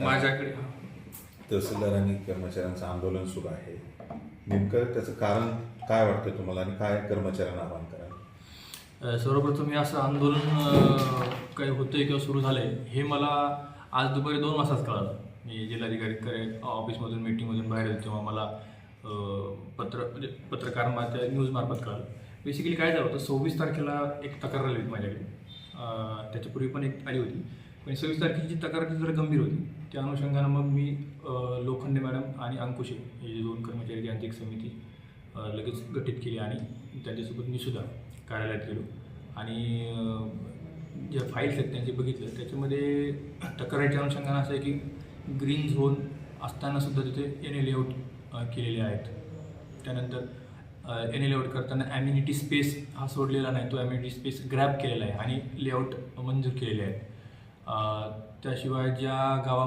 माझ्याकडे तहसीलदार आणि कर्मचाऱ्यांचं आंदोलन सुरू आहे. नेमकं त्याचं कारण काय वाटतं तुम्हाला आणि काय कर्मचाऱ्यांना आवाहन कराल? सर्वप्रथम हे असं आंदोलन काही होतंय किंवा सुरू झालंय हे मला आज दुपारी दोन वाजताच कळालं. मी जिल्हाधिकारी करे ऑफिसमधून मीटिंगमधून बाहेर येतो तेव्हा मला पत्र म्हणजे पत्रकार न्यूज न्यूजमार्फत कळालं. बेसिकली काय झालं होतं सव्वीस तारखेला एक तक्रार आली होती माझ्याकडे. त्याच्यापूर्वी पण एक आली होती. म्हणजे आणि सव्वीस तारखेची तक्रार ती गंभीर होती त्या अनुषंगानं मग मी लोखंडे मॅडम आणि अंकुशे हे जे दोन कर्मचारी आहेत, यांची एक समिती लगेच गठीत केली आणि त्यांच्यासोबत मी सुद्धा कार्यालयात गेलो. आणि ज्या फाईल्स आहेत त्यांचे बघितलं त्याच्यामध्ये तक्रारीच्या अनुषंगानं असं आहे की ग्रीन झोन असताना सुद्धा तिथे एन ए लेआउट केलेले आहेत. त्यानंतर एन ए लेआउट करताना ॲम्युनिटी स्पेस हा सोडलेला नाही तो ॲम्युनिटी स्पेस ग्रॅप केलेला आहे आणि लेआउट मंजूर केलेले आहेत. त्याशिवाय ज्या गावा